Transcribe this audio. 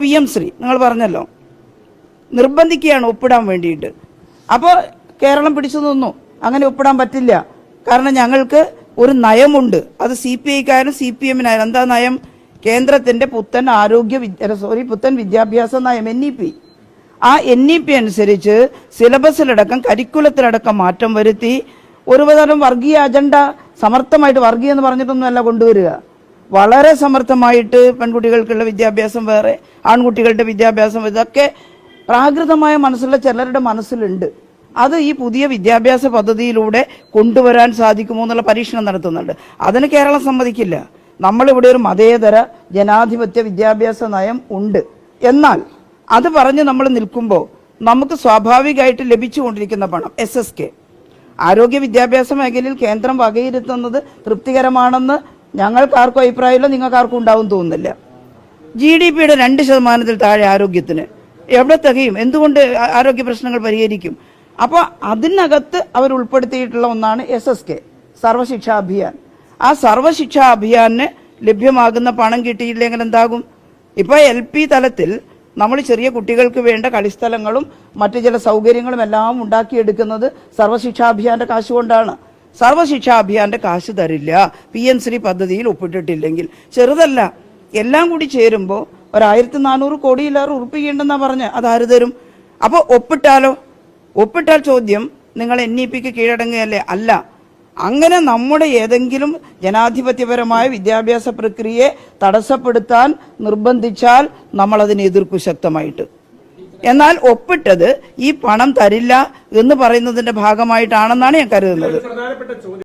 P M Shri നിങ്ങൾ പറഞ്ഞല്ലോ. നിർബന്ധിക്കുകയാണ് ഒപ്പിടാൻ വേണ്ടിയിട്ട്. അപ്പോൾ കേരളം പിടിച്ചു നിന്നു. അങ്ങനെ ഒപ്പിടാൻ പറ്റില്ല. കാരണം ഞങ്ങൾക്ക് ഒരു നയമുണ്ട്. അത് സി പി ഐക്കാരും സി പി എമ്മിനായാലും എന്താ നയം? കേന്ദ്രത്തിന്റെ പുത്തൻ ആരോഗ്യ സോറി പുത്തൻ വിദ്യാഭ്യാസ നയം എൻ ഇ പി ആ എൻ ഇ പി അനുസരിച്ച് സിലബസിലടക്കം കരിക്കുലത്തിലടക്കം മാറ്റം വരുത്തി ഒരുപതരം വർഗീയ അജണ്ട സമർത്ഥമായിട്ട് വർഗീയ എന്ന് പറഞ്ഞിട്ടൊന്നുമല്ല കൊണ്ടുവരിക. വളരെ സമർത്ഥമായിട്ട് പെൺകുട്ടികൾക്കുള്ള വിദ്യാഭ്യാസം വേറെ ആൺകുട്ടികളുടെ വിദ്യാഭ്യാസം ഇതൊക്കെ പ്രാകൃതമായ മനസ്സുള്ള ചിലരുടെ മനസ്സിലുണ്ട്. അത് ഈ പുതിയ വിദ്യാഭ്യാസ പദ്ധതിയിലൂടെ കൊണ്ടുവരാൻ സാധിക്കുമോ എന്നുള്ള പരീക്ഷണം നടത്തുന്നുണ്ട്. അതിന് കേരളം സമ്മതിക്കില്ല. നമ്മളിവിടെ ഒരു മതേതര ജനാധിപത്യ വിദ്യാഭ്യാസ നയം ഉണ്ട്. എന്നാൽ അത് പറഞ്ഞ് നമ്മൾ നിൽക്കുമ്പോൾ നമുക്ക് സ്വാഭാവികമായിട്ട് ലഭിച്ചുകൊണ്ടിരിക്കുന്ന പണം എസ് എസ് കെ. ആരോഗ്യ വിദ്യാഭ്യാസ മേഖലയിൽ കേന്ദ്രം വകയിരുത്തുന്നത് തൃപ്തികരമാണെന്ന് ഞങ്ങൾക്കാർക്കും അഭിപ്രായമില്ല നിങ്ങൾക്കാർക്കും ഉണ്ടാവും തോന്നുന്നില്ല. ജി ഡി പിയുടെ രണ്ട് ശതമാനത്തിൽ താഴെ ആരോഗ്യത്തിന്. എവിടെ തികയും? എന്തുകൊണ്ട് ആരോഗ്യ പ്രശ്നങ്ങൾ പരിഹരിക്കും? അപ്പോൾ അതിനകത്ത് അവർ ഉൾപ്പെടുത്തിയിട്ടുള്ള ഒന്നാണ് S S K Sarva Shiksha Abhiyan. ആ സർവശിക്ഷാ അഭിയാന് ലഭ്യമാകുന്ന പണം കിട്ടിയില്ലെങ്കിൽ എന്താകും? ഇപ്പൊ എൽ പി തലത്തിൽ നമ്മൾ ചെറിയ കുട്ടികൾക്ക് വേണ്ട കളിസ്ഥലങ്ങളും മറ്റു ചില സൗകര്യങ്ങളും എല്ലാം ഉണ്ടാക്കിയെടുക്കുന്നത് സർവശിക്ഷാ അഭിയാന്റെ കാശ് കൊണ്ടാണ്. സർവശിക്ഷാ അഭിയാന്റെ കാശ് തരില്ല. പി എം ശ്രീ പദ്ധതിയിൽ ഒപ്പിട്ടിട്ടില്ലെങ്കിൽ. ചെറുതല്ല. എല്ലാം കൂടി ചേരുമ്പോൾ ഒരായിരത്തി നാനൂറ് കോടിയിലേറെ ഉറപ്പിക്കേണ്ടെന്നാ പറഞ്ഞ് അതാര് തരും? അപ്പോൾ ഒപ്പിട്ടാലോ? ഒപ്പിട്ടാൽ ചോദ്യം നിങ്ങൾ എൻ ഇ പിക്ക് കീഴടങ്ങുകയല്ലേ? അല്ല. അങ്ങനെ നമ്മുടെ ഏതെങ്കിലും ജനാധിപത്യപരമായ വിദ്യാഭ്യാസ പ്രക്രിയയെ തടസ്സപ്പെടുത്താൻ നിർബന്ധിച്ചാൽ നമ്മളതിനെ എതിർക്കും ശക്തമായിട്ട്. എന്നാൽ ഒപ്പിട്ടത് ഈ പണം തരില്ല എന്ന് പറയുന്നതിന്റെ ഭാഗമായിട്ടാണെന്നാണ് ഞാൻ കരുതുന്നത്.